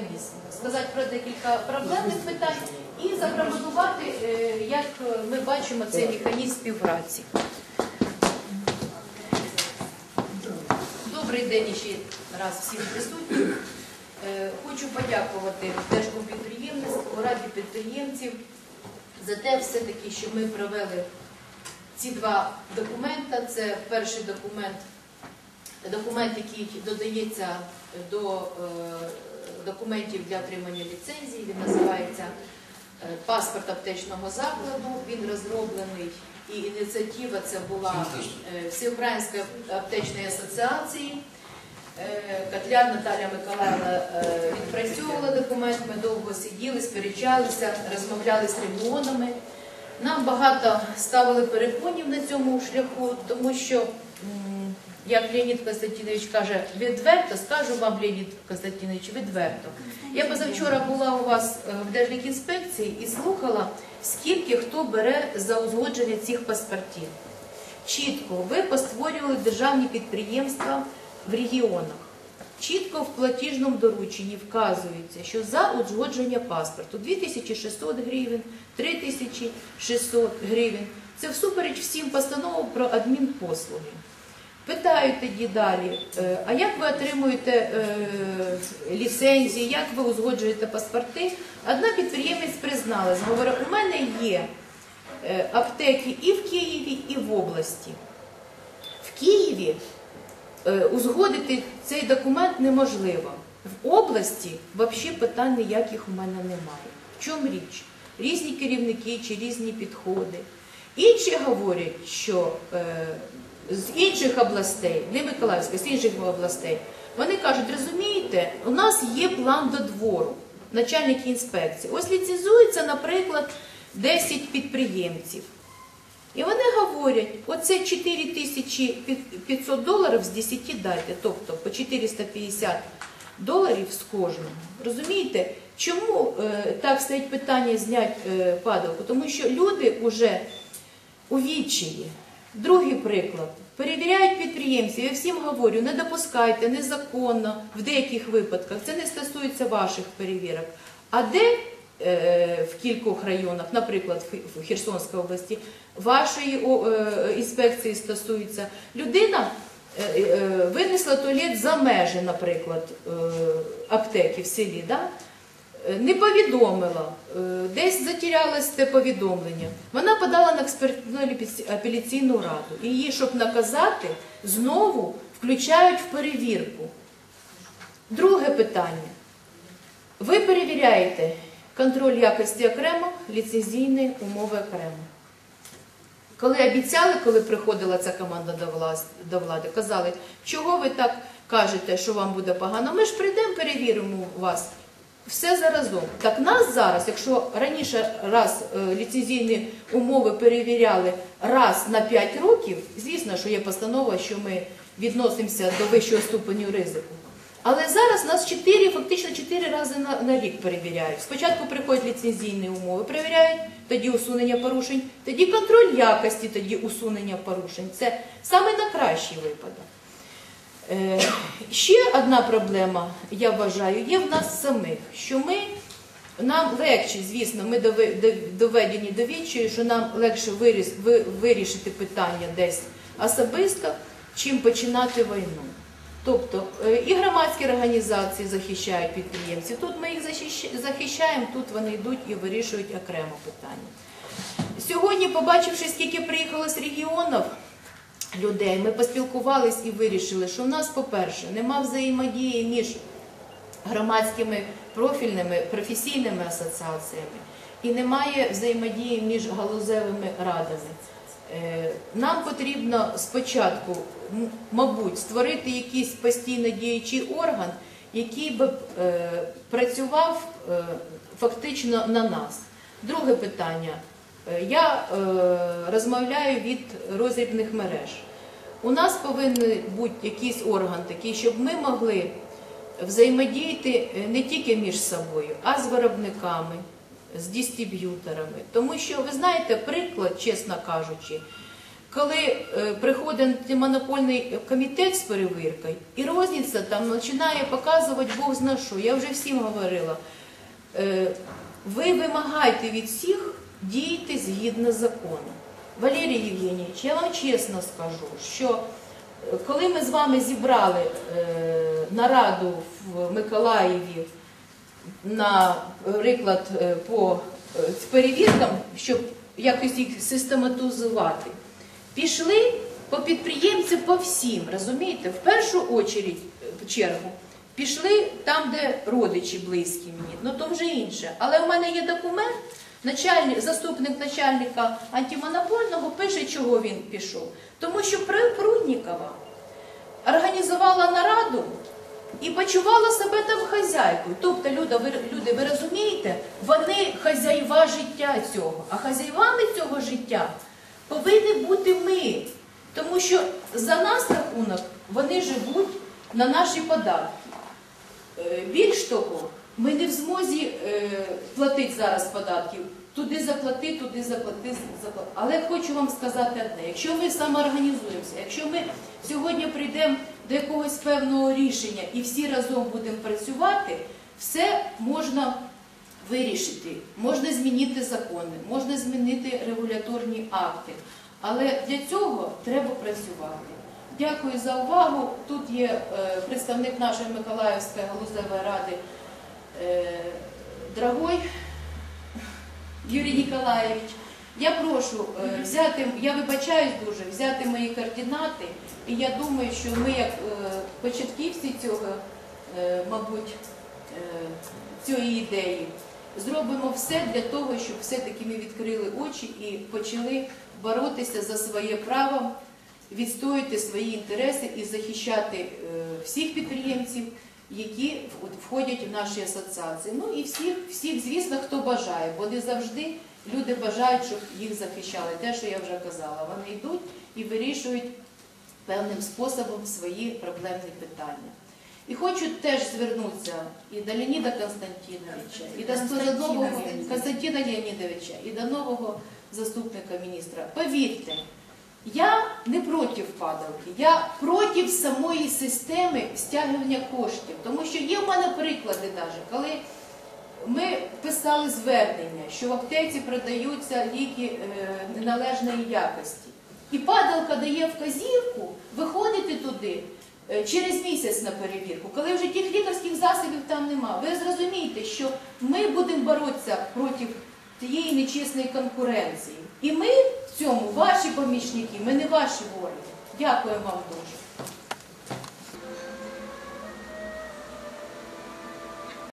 механізм, сказати про декілька проблемних питань і запропонувати, е, як ми бачимо цей механізм співпраці. Добрий день ще раз всім присутнім. Е, Хочу подякувати Держкомпідприємництву, Раді підприємців за те все-таки, що ми провели ці два документи. Це перший документ, документ, який додається до е, документів для отримання ліцензії. Він називається е, паспорт аптечного закладу. Він розроблений і ініціатива це була е, Всеукраїнської аптечної асоціації. Е, Котляр Наталя Миколаївна відпрацьовувала документ, ми довго сиділи, сперечалися, розмовляли з регіонами. Нам багато ставили перепонів на цьому шляху, тому що, як Леонід Константинович каже, відверто, скажу вам, Леонід Константинович, відверто. Я позавчора була у вас е, в Держлікінспекції і слухала, скільки хто бере за узгодження цих паспортів. Чітко ви постворювали державні підприємства в регіонах. Чітко в платіжному дорученні вказується, що за узгодження паспорту 2600 гривень, 3600 гривень. Це всупереч всім постановам про адмінпослуги. Питаю тоді далі, е, а як ви отримуєте е, ліцензії, як ви узгоджуєте паспорти? Одна підприємець призналась, говорить, у мене є е, аптеки і в Києві, і в області. В Києві узгодити цей документ неможливо. В області взагалі питань ніяких у мене немає. В чому річ? Різні керівники чи різні підходи. Інші говорять, що з інших областей, не Миколаївська, з інших областей, вони кажуть, розумієте, у нас є план до двору, начальник інспекції. Ось ліцензується, наприклад, 10 підприємців. І вони говорять, оце 4500 доларів з 10 дайте, тобто по 450 доларів з кожного. Розумієте, чому е, так стоїть питання зняти е, падалку? Тому що люди вже у відчаї. Другий приклад. Перевіряють підприємців. Я всім говорю, не допускайте незаконно в деяких випадках. Це не стосується ваших перевірок. А де е, в кількох районах, наприклад, в Херсонській області, вашої е, інспекції стосується, людина е, винесла туалет за межі, наприклад, аптеки в селі. Да? Е, не повідомила, е, десь затірялось те повідомлення. Вона подала на експертну апеляційну раду. І її, щоб наказати, знову включають в перевірку. Друге питання. Ви перевіряєте контроль якості окремо, ліцензійні умови окремо. Коли обіцяли, коли приходила ця команда до влади, казали, чого ви так кажете, що вам буде погано? Ми ж прийдемо, перевіримо вас. Все заразом. Так нас зараз, якщо раніше раз е, ліцензійні умови перевіряли раз на 5 років, звісно, що є постанова, що ми відносимося до вищого ступеню ризику. Але зараз нас 4, фактично 4 рази на, на рік перевіряють. Спочатку приходять ліцензійні умови, перевіряють, тоді усунення порушень, тоді контроль якості, тоді усунення порушень. Це саме на кращий випадок. Е, Ще одна проблема, я вважаю, є в нас самих, що ми нам легше, звісно, ми доведені до відчаю, що нам легше вирішити питання десь особисто, чим починати війну. Тобто е, і громадські організації захищають підприємців. Тут ми їх захищаємо, тут вони йдуть і вирішують окремо питання. Сьогодні, побачивши, скільки приїхало з регіонів людей, ми поспілкувались і вирішили, що в нас, по-перше, нема взаємодії між громадськими профільними професійними асоціаціями і немає взаємодії між галузевими радами. Е, Нам потрібно спочатку, мабуть, створити якийсь постійно діючий орган, який би е, працював е, фактично на нас. Друге питання. Е, Я е, розмовляю від розрібних мереж. У нас повинен бути якийсь орган такий, щоб ми могли взаємодіяти е, не тільки між собою, а з виробниками, з дистриб'юторами. Тому що, ви знаєте, приклад, чесно кажучи, коли приходить антимонопольний комітет з перевіркою, і розниця там починає показувати Бог зна що. Я вже всім говорила. Ви вимагайте від всіх діяти згідно закону. Валерій Євгенійович, я вам чесно скажу, що е, коли ми з вами зібрали е, нараду в Миколаєві, наприклад, е, по перевіркам, щоб якось їх систематизувати, пішли по підприємцям по всім, розумієте? В першу очередь, чергу, пішли там, де родичі близькі мені, ну то вже інше. Але в мене є документ, начальник, заступник начальника антимонопольного пише, чого він пішов. Тому що Пр- Пруднікова організувала нараду і почувала себе там хазяйкою. Тобто, люди, ви, люди, ви розумієте, вони хазяїва життя цього, а хазяївами цього життя повинні бути ми. Тому що за нас рахунок вони живуть на наші податки. Е, Більш того, ми не в змозі е, платити зараз податків. Туди заплати, туди заплати, заплати. Але хочу вам сказати одне: якщо ми самоорганізуємося, якщо ми сьогодні прийдемо до якогось певного рішення і всі разом будемо працювати, все можна вирішити. Можна змінити закони, можна змінити регуляторні акти. Але для цього треба працювати. Дякую за увагу. Тут є е, представник нашої Миколаївської галузевої ради е, Драгой Юрій Ніколаєвич. Я прошу е, взяти, я вибачаюсь дуже, взяти мої координати, і я думаю, що ми, як початківці цього, мабуть, цієї ідеї, зробимо все для того, щоб все-таки ми відкрили очі і почали боротися за своє право, відстоювати свої інтереси і захищати е, всіх підприємців, які входять в наші асоціації. Ну і всіх, всіх, звісно, хто бажає, бо не завжди люди бажають, щоб їх захищали. Те, що я вже казала, вони йдуть і вирішують певним способом свої проблемні питання. І хочу теж звернутися і до Леоніда Константиновича, і до Константина Леонідовича, і до нового заступника міністра. Повірте, я не проти падалки, я проти самої системи стягування коштів. Тому що є в мене приклади, навіть, коли ми писали звернення, що в аптеці продаються ліки е, неналежної якості. І падалка дає вказівку виходити туди е, через місяць на перевірку, коли вже тих лікарських засобів там нема. Ви зрозумієте, що ми будемо боротися проти тієї нечесної конкуренції. І ми в цьому ваші помічники, ми не ваші вороги. Дякую вам дуже.